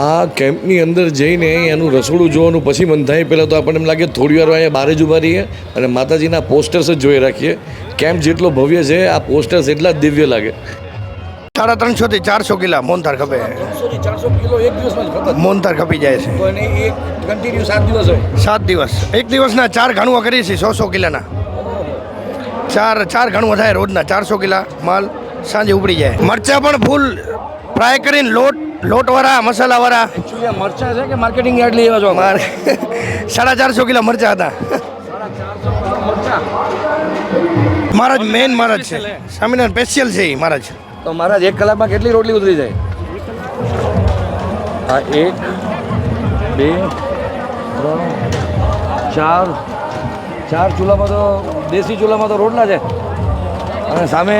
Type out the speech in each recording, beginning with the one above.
આ કેમ્પની અંદર જઈને એનું રસોડું જોવાનું પછી મન થાય પહેલાં તો આપણને એમ લાગે થોડી વાર અહીંયા બહાર જ ઊભા રહીએ અને માતાજીના પોસ્ટર્સ જ જોઈ રાખીએ. કેમ્પ જેટલો ભવ્ય છે આ પોસ્ટર્સ એટલા જ દિવ્ય લાગે. સાડા ત્રણસો થી ચારસો કિલા મોનથાર ખપે. કિલો એક દિવસમાં જ મોનથાર ખપી જાય છે. કન્ટિન્યુ સાત દિવસ હોય. સાત દિવસ. એક દિવસના ચાર ઘણું કરીએ છીએ સો સો કિલાના. ચાર ચાર ઘણું થાય રોજના ચારસો કિલા માલ સાંજે ઉપડી જાય. મરચા પણ ફૂલ ફ્રાય કરીને લોટ લોટવાળા મસાલાવાળા. એકચ્યુઅલી મરચા છે કે માર્કેટિંગ યાર્ડ લઈ આવ્યો છો? માર સાડા ચારસો કિલો મરચા હતા. મહારાજ મેન મહારાજ છે. સ્વામિનારાયણ સ્પેશિયલ છે એ મહારાજ. તો મહારાજ એક કલાકમાં કેટલી રોટલી ઉતરી જાય? આ એક બે ત્રણ ચાર. ચાર ચૂલામાં તો દેશી ચૂલામાં તો રોટલા છે. અને સામે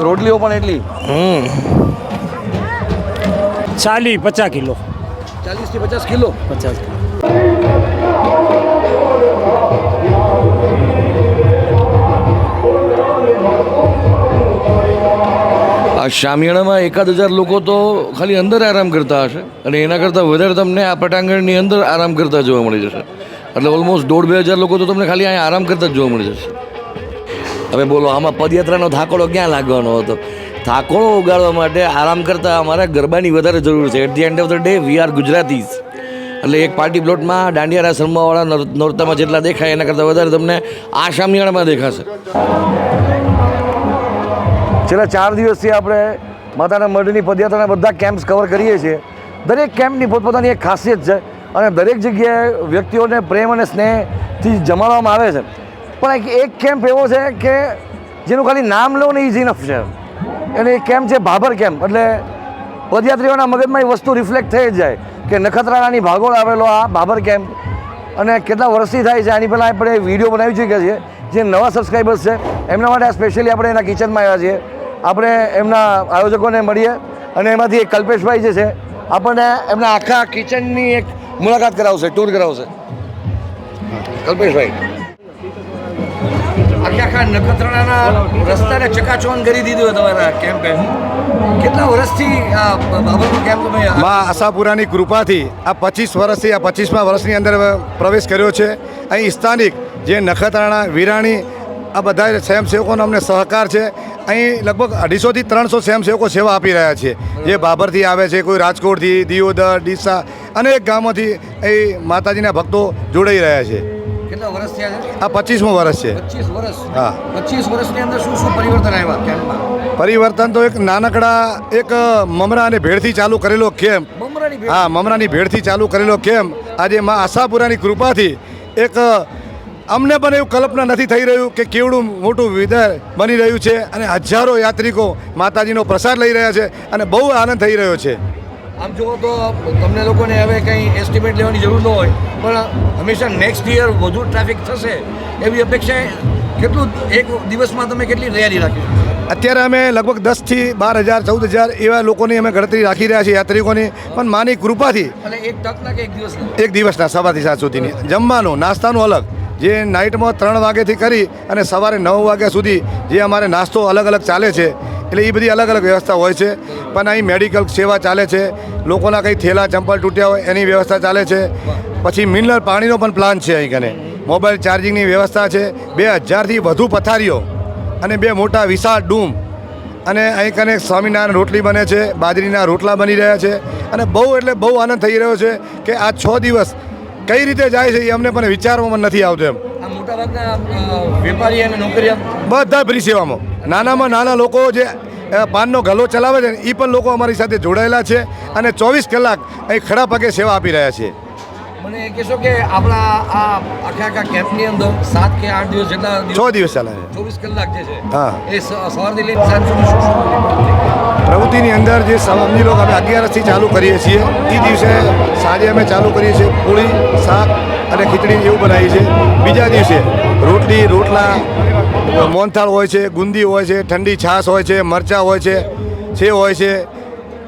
રોટલીઓ પણ એટલી. હમ. ચાલી પચાસ કિલો. ચાલીસથી પચાસ કિલો? પચાસ કિલો. આ શામિયાણામાં એકાદ હજાર લોકો તો ખાલી અંદર આરામ કરતા હશે અને એના કરતાં વધારે તમને આ પટાંગણની અંદર આરામ કરતા જોવા મળી જશે. એટલે ઓલમોસ્ટ દોઢ બે હજાર લોકો તો તમને ખાલી અહીંયા આરામ કરતા જ જોવા મળી જશે. હવે બોલો આમાં પદયાત્રાનો થાકોડો ક્યાં લાગવાનો હતો? થાકોડો ઉગાડવા માટે આરામ કરતાં અમારે ગરબાની વધારે જરૂર છે. At the end of the day we are Gujaratis. એટલે એક પાર્ટી પ્લોટમાં દાંડિયા રાસ રમવાવાળા નોરતામાં જેટલા દેખાય, એના કરતાં વધારે તમને આ શામિયાણામાં દેખાશે. છેલ્લા ચાર દિવસથી આપણે માતાના મઢની પદયાત્રાના બધા કેમ્પ્સ કવર કરીએ છીએ. દરેક કેમ્પની પોતપોતાની એક ખાસિયત છે અને દરેક જગ્યાએ વ્યક્તિઓને પ્રેમ અને સ્નેહથી જમાડવામાં આવે છે. પણ એક કેમ્પ એવો છે કે જેનું ખાલી નામ લો ને ઇઝ ઇનફ છે. અને એ કેમ્પ છે? ભાભર કેમ્પ એટલે પદયાત્રીઓના મગજમાં એ વસ્તુ રિફ્લેક્ટ થઈ જાય કે નખત્રાણાની ભાગોળ આવેલો આ ભાભર કેમ્પ અને કેટલા વર્ષથી થાય છે? આની પહેલાં આપણે વીડિયો બનાવી ચૂક્યા છીએ, જે નવા સબસ્ક્રાઈબર્સ છે, એમના માટે સ્પેશિયલી આપણે એના કિચનમાં આવ્યા છીએ. આપણે એમના આયોજકોને મળીએ અને એમાંથી એક કલ્પેશભાઈ જે છે, આપણને એમના આખા કિચનની એક મુલાકાત કરાવશે ટૂર કરાવશે. કલ્પેશભાઈ. આખા નખત્રાણાના રસ્તાને ચકાચોન કરી દીધું તમારા કેમ્પે કેટલા વર્ષથી આ બાબતનો કેમ્પ તમે મા આશાપુરાની કૃપાથી આ પચીસ વર્ષથી, આ પચીસમા વર્ષની અંદર પ્રવેશ કર્યો છે. અહીં સ્થાનિક જે નખત્રાણા, વિરાણી, આ બધા સ્વયંસેવકોનો અમને સહકાર છે. અહીં લગભગ અઢીસોથી ત્રણસો સ્વયંસેવકો સેવા આપી રહ્યા છે. જે બાબરથી આવે છે, કોઈ રાજકોટથી, દિયોદર, ડીસા અનેક ગામોથી અહીં માતાજીના ભક્તો જોડાઈ રહ્યા છે. કેટલા વર્ષ થયા છે? આ પચીસમું વર્ષ છે. પચીસ વર્ષ. હા. પચીસ વર્ષની અંદર શું શું પરિવર્તન આવ્યા કેમ્પમાં પરિવર્તન તો એક નાનકડા એક મમરા અને ભેળથી ચાલુ કરેલો કેમ્પ હા મમરાની ભેળથી ચાલુ કરેલો કેમ. આજે માં આશાપુરાની કૃપાથી એક અમને પણ એવું કલ્પના નથી થઈ રહ્યું કે કેવડું મોટું વિધર બની રહ્યું છે અને હજારો યાત્રિકો માતાજીનો પ્રસાદ લઈ રહ્યા છે અને બહુ આનંદ થઈ રહ્યો છે. આમ જુઓ તો તમને લોકોને હવે કંઈ એસ્ટિમેટ લેવાની જરૂર ન હોય પણ હંમેશા નેક્સ્ટ યર વધુ ટ્રાફિક થશે એવી અપેક્ષા કેટલું એક દિવસમાં તમે કેટલી તૈયારી રાખી અત્યારે અમે લગભગ દસથી બાર હજાર ચૌદ હજાર એવા લોકોની અમે ગણતરી રાખી રહ્યા છીએ યાત્રિકોની પણ માની કૃપાથી એક તકના કે એક દિવસના? એક દિવસના સવારથી સાત સુધીની. જમવાનું નાસ્તાનું અલગ. જે નાઇટમાં ત્રણ વાગ્યાથી કરી અને સવારે નવ વાગ્યા સુધી જે અમારે નાસ્તો અલગ અલગ ચાલે છે એટલે એ બધી અલગ અલગ વ્યવસ્થા હોય છે. પણ અહીં મેડિકલ સેવા ચાલે છે. લોકોના કંઈ થેલા ચંપલ તૂટ્યા હોય એની વ્યવસ્થા ચાલે છે. પછી મિનરલ પાણીનો પણ પ્લાન છે અહીં કને. મોબાઈલ ચાર્જિંગની વ્યવસ્થા છે. બે હજારથી વધુ પથારીઓ અને બે મોટા વિશાળ ડૂમ. અને અહીં કને સ્વામિનારાયણ રોટલી બને છે, બાજરીના રોટલા બની રહ્યા છે. અને બહુ એટલે બહુ આનંદ થઈ રહ્યો છે કે આ છ દિવસ કઈ રીતે જાય છે એ અમને પણ વિચારવામાં નથી આવતું એમ. વેપારી અને નોકરિયાત બધા ફ્રી સેવામાં. નાનામાં નાના લોકો જે પાનનો ગલ્લો ચલાવે છે એ પણ લોકો અમારી સાથે જોડાયેલા છે અને ચોવીસ કલાક અહીં ખડા પગે સેવા આપી રહ્યા છે. મને એ કહેશો કે આપણા આ આખા આખા કેમ્પની અંદર સાત કે આઠ દિવસ જેટલા છ દિવસ ચાલે છે. ચોવીસ કલાક જે છે હા. એ સવારથી લઈને સાંજ સુધી પ્રવૃત્તિની અંદર જે સમજી લોકો અમે અગિયારસથી ચાલુ કરીએ છીએ. એ દિવસે સાંજે અમે ચાલુ કરીએ છીએ પૂરી શાક અને ખીચડી એવું બનાવીએ છીએ. બીજા દિવસે રોટલી રોટલા મોહનથાળ હોય છે ગુંદી હોય છે ઠંડી છાશ હોય છે મરચાં હોય છે છે હોય છે.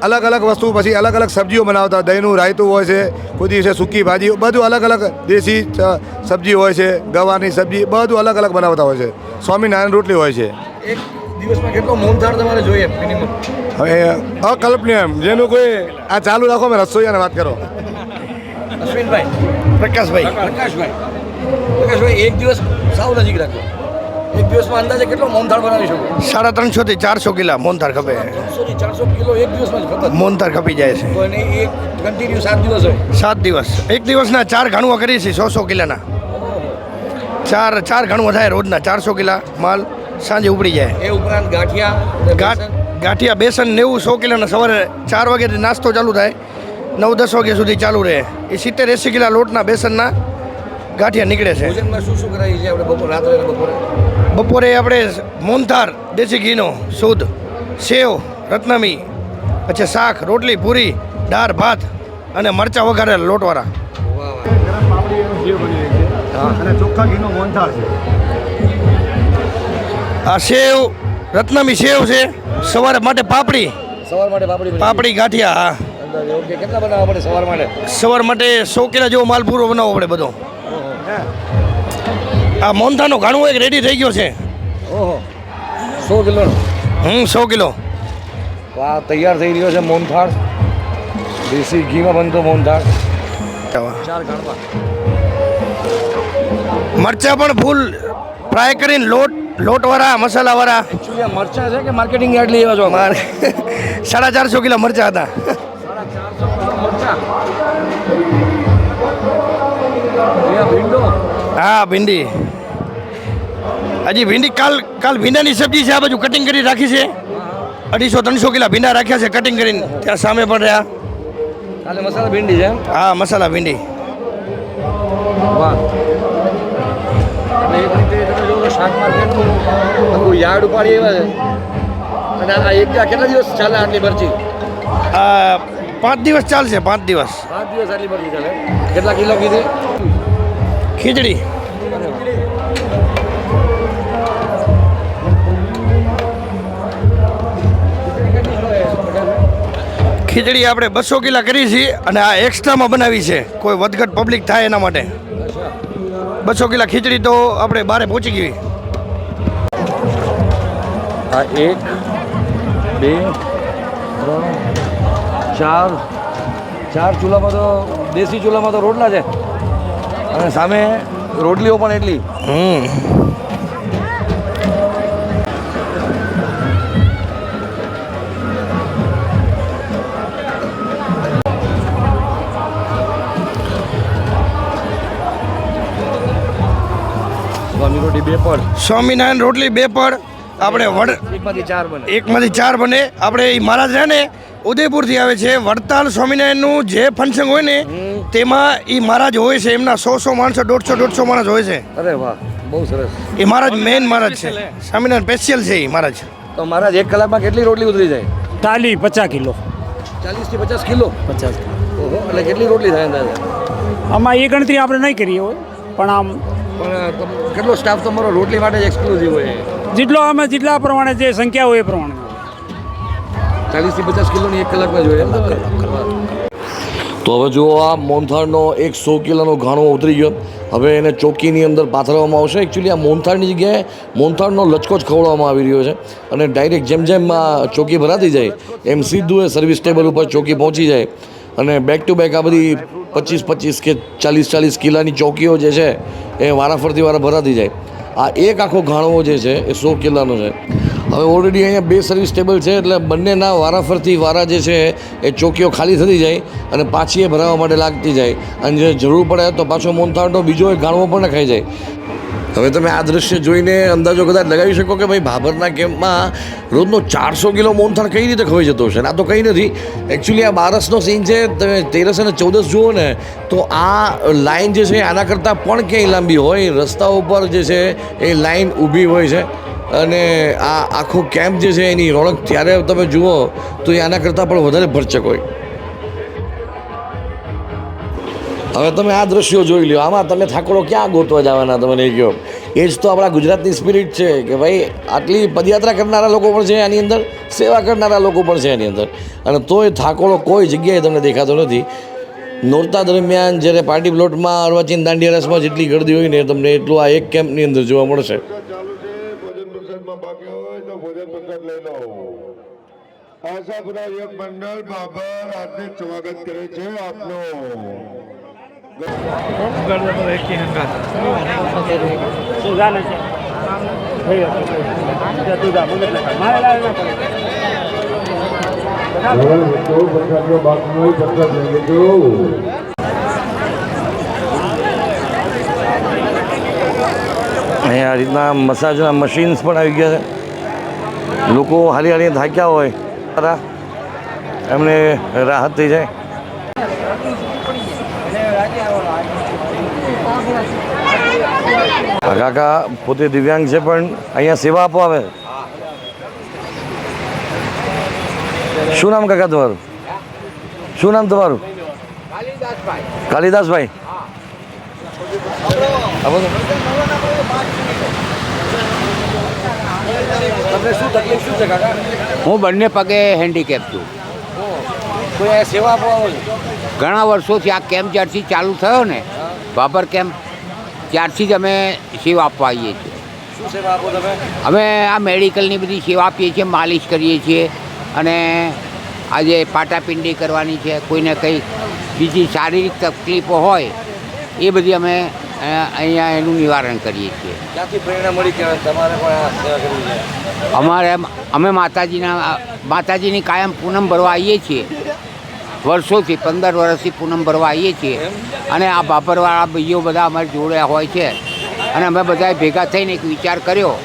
અલગ અલગ વસ્તુ પછી અલગ અલગ સબ્જીઓ બનાવતા દહીંનું રાયતું હોય છે કોઈ દિવસે સૂકી ભાજી બધું અલગ અલગ દેશી સબ્જી હોય છે ગવારની સબ્જી બધું અલગ અલગ બનાવતા હોય છે. સ્વામિનારાયણ રોટલી હોય છે. એક દિવસમાં કેટલો મોનથાળ તમારે જોઈએ મિનિમમ હવે અકલ્પનીય જેનું કોઈ આ ચાલુ રાખો મેં રસોઈયાને વાત કરો. અશ્વિનભાઈ પ્રકાશભાઈ. પ્રકાશભાઈ. પ્રકાશભાઈ એક દિવસ સાવ નજીક રાખો. એક દિવસમાં અંદાજે કેટલો મોનથાળ બનાવી શકો? સાડા ત્રણસો થી ચારસો કિલો મોનથાળ ખપે. ત્રણસો થી ચારસો કિલો એક દિવસમાં જ મોનથાળ ખપી જાય છે. તો એને એક કન્ટિન્યુ સાત દિવસ હોય. સાત દિવસ. એક દિવસના ચાર ઘણું કરીએ છીએ સો સો કિલાના. ચાર ચાર ઘાણું થાય રોજના ચારસો કિલા માલ સાંજે ઉપડી જાય. એ ઉપરાંત ગાંઠિયા. ગાંઠિયા બેસન નેવું સો કિલોના સવારે ચાર વાગ્યાથી નાસ્તો ચાલુ થાય. નવ દસ વાગ્યા સુધી ચાલુ રહે. એ સિત્તેર એંસી કિલા લોટના બેસનના ગાંઠિયા નીકળે છે. શું શું કરાય છે? આપણે બપોર રાત્રે બપોરે? બપોરે આપણે મોનથાર દેશી ઘીનો શુદ્ધ સેવ રત્નમી પછી શાક રોટલી પૂરી દાળ ભાત અને મરચાં વઘારેલા લોટવાળા. ચોખ્ખા ઘીનો આ સેવ રત્નમી સેવ છે. સવારે માટે પાપડી. સવાર માટે પાપડી પાપડી ગાંઠિયા હા. અંદાજે ઓકે કેટલા બનાવવા પડે સવાર માટે? સવાર માટે સો કિલા જેવો માલ પૂરો બનાવવો પડે બધો. આ મોનથાનો ઘાણું એક રેડી થઈ ગયો છે. ઓહો. સો કિલો હમ સો કિલો. વાહ તૈયાર થઈ રહ્યો છે મોનથાળ દેશી ઘીમાં બનતો મોનથાળ મરચા મરચાં પણ ફૂલ ફ્રાય કરીને લોટ લોટવાળા મસાલાવાળા. મરચા છે કે માર્કેટિંગ યાર્ડ લઈ આવ્યા છો સાડા ચારસો કિલો મરચાં હતા. હા ભીંડી. હજી ભીંડી કાલ કાલ ભીંડાની સબ્જી છે આ બાજુ કટિંગ કરી રાખી છે. અઢીસો ત્રણસો કિલા ભીંડા રાખ્યા છે કટિંગ કરીને. ત્યાં સામે પણ રહ્યા. કાલે મસાલા ભીંડી છે હા મસાલા ભીંડી. યાર્ડ ઉપાડી એવા છે. અને આ એક કેટલા દિવસ ચાલે આટલી મરચી? પાંચ દિવસ ચાલશે પાંચ દિવસ. પાંચ દિવસ આટલી મરચી ચાલે. કેટલા કિલો કીધી? ખીચડી. ખીચડી આપણે બસો કિલા કરી છીએ અને આ એક્સ્ટ્રામાં બનાવી છે. કોઈ વધઘટ પબ્લિક થાય એના માટે. બસો કિલા ખીચડી તો આપણે બારે પહોંચી ગઈ. આ એક બે ત્રણ ચાર ચાર ચૂલામાં તો દેશી ચૂલામાં તો રોટલા છે. અને સામે રોટલીઓ પણ એટલી. હમ. સ્વામી રોટલી બે પડ સ્વામિનારાયણ રોટલી બે પડ આપણે વડ એકમાંથી ચાર બને. એકમાંથી ચાર બને. આપણે એ મહારાજ રહે ને ઉદયપુરથી આવે છે. વડતાલ સ્વામિનારાયણનું જે ફંક્શન હોય ને તેમાં એ મહારાજ હોય છે. એમના સો સો માણસો દોઢસો દોઢસો માણસ હોય છે. અરે વાહ બહુ સરસ. એ મહારાજ મેઇન મહારાજ છે. સ્વામિનારાયણ સ્પેશિયલ છે એ મહારાજ. તો મહારાજ એક કલાકમાં કેટલી રોટલી ઉતરી જાય? તાલી પચાસ કિલો. ચાલીસથી પચાસ કિલો? પચાસ ઓહો એટલે કેટલી રોટલી થાય અંદાજે? આમાં એ ગણતરી આપણે નહીં કરીએ હોય પણ આમ પણ કેટલો સ્ટાફ તમારો રોટલી માટે એક્સક્લુઝિવ હોય? જેટલો અમે જેટલા પ્રમાણે જે સંખ્યા હોય એ પ્રમાણે. ચાલીસથી પચાસ કિલોની એક કલાકમાં જોઈએ. તો હવે જુઓ આ મોનથાળનો એક સો કિલોનો ઘાણો ઉતરી ગયો. હવે એને ચોકીની અંદર પાથરવામાં આવશે. એકચ્યુઅલી આ મોનથાળની જગ્યાએ મોનથાળનો લચકો જ ખવડાવવામાં આવી રહ્યો છે. અને ડાયરેક્ટ જેમ જેમ આ ચોકી ભરાતી જાય એમ સીધું એ સર્વિસ ટેબલ ઉપર ચોકી પહોંચી જાય. અને બેક ટુ બેક આ બધી પચીસ પચીસ કે ચાલીસ ચાલીસ કિલાની ચોકીઓ જે છે એ વારાફરતી વારા ભરાતી જાય. આ એક આખો ઘાણો જે છે એ સો કિલ્લાનો છે. હવે ઓલરેડી અહીંયા બે સર્વિસ ટેબલ છે, એટલે બંનેના વારાફરતી વારા જે છે એ ચોકીઓ ખાલી થતી જાય અને પાછી એ ભરાવા માટે લાગતી જાય. અને જે જરૂર પડે તો પાછો મોનથાળનો બીજો એક ગાણવો પણ ખાઈ જાય. હવે તમે આ દૃશ્ય જોઈને અંદાજો કદાચ લગાવી શકો કે ભાઈ ભાભરના કેમ્પમાં રોજનો ચારસો કિલો મોનથાળ કઈ રીતે ખવાઈ જતો હશે? આ તો કંઈ નથી. એકચ્યુઅલી આ બારસનો સીન છે, તમે તેરસ અને ચૌદસ જુઓ ને, તો આ લાઇન જે છે, આના કરતાં પણ ક્યાંય લાંબી હોય. રસ્તા ઉપર જે છે એ લાઇન ઊભી હોય છે. અને આ આખો કેમ્પ જે છે એની રોનક, ત્યારે તમે જુઓ તો એ આના કરતાં પણ વધારે ભરચક હોય. હવે તમે આ દ્રશ્યો જોઈ લ્યો. આમાં તમે ઠાકોરો ક્યાં ગોતવા જવાના તમે નહીં કહો. એ જ તો આપણા ગુજરાતની સ્પિરિટ છે કે ભાઈ, આટલી પદયાત્રા કરનારા લોકો પણ છે આની અંદર, સેવા કરનારા લોકો પણ છે આની અંદર. અને તોય ઠાકોરો કોઈ જગ્યાએ તમને દેખાતો નથી. નોરતા દરમિયાન જ્યારે પાર્ટી પ્લોટમાં અર્વાચીન દાંડિયા રસમાં જેટલી ગરદી હોય ને તમને એટલું આ એક કેમ્પની અંદર જોવા મળશે ચાલુ છે ભોજન પ્રસાદમાં બાકી હોય તો ભોજન પંકજ લઈ લો આશાપુરા યોગ મંડળ બાબર હાર્દિક સ્વાગત કરે છે આપનું. લઈ છે થઈ ગયો. તું જા, મગજ ના ખાય. મારે લાવે ના પડે. તો પંકજનો બાકી હોય પંકજ લઈ લેજો અહીંયા આ રીતના મસાજના મશીન્સ પણ આવી ગયા છે. લોકો હારી હારી થાક્યા હોય. ખરા એમને રાહત થઈ જાય. કાકા પોતે દિવ્યાંગ છે પણ અહીંયા સેવા આપવા આવે. શું નામ કાકા તમારું? શું નામ તમારું? કાલિદાસભાઈ. આવો તો. તમને શું તકલીફ શું છે કાકા? હું બંને પગે હેન્ડીકેપ છું. કોઈ સેવા આપવા ઘણા વર્ષોથી આ કેમ્પ જ્યારથી ચાલુ થયો ને બાબર કેમ્પ ત્યારથી જ અમે સેવા આપવા આવીએ છીએ. અમે આ મેડિકલની બધી સેવા આપીએ છીએ માલિશ કરીએ છીએ અને આજે પાટાપિંડી કરવાની છે. કોઈને કંઈ બીજી શારીરિક તકલીફો હોય એ બધી અમે અહીંયા એનું નિવારણ કરીએ છીએ. ક્યાંથી પ્રેરણા મળી કે તમારે પણ સેવા કરવી છે? અમારે અમે માતાજીના માતાજીની કાયમ પૂનમ ભરવા આવીએ છીએ. વર્ષોથી પંદર વર્ષથી પૂનમ ભરવા આવીએ છીએ. અને આ બાપરવાળા ભાઈઓ બધા અમારી જોડે હોય છે. અને અમે બધાએ ભેગા થઈને એક વિચાર કર્યો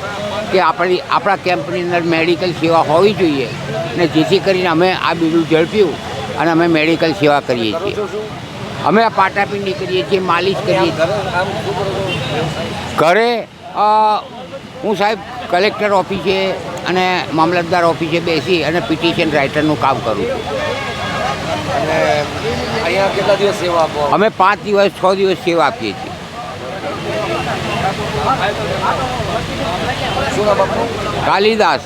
કે આપણી આપણા કેમ્પની અંદર મેડિકલ સેવા હોવી જોઈએ. અને જેથી કરીને અમે આ બીડું ઝડપ્યું અને અમે મેડિકલ સેવા કરીએ છીએ. અમે આ પાટાપિંડી કરીએ છીએ માલિશ કરીએ ઘરે હું સાહેબ કલેક્ટર ઓફિસે અને મામલતદાર ઓફિસે બેસી અને પિટિશન રાઇટરનું કામ કરું છું. અહીંયા કેટલા દિવસ સેવા આપો? અમે પાંચ દિવસ છ દિવસ સેવા આપીએ છીએ. કાલિદાસ.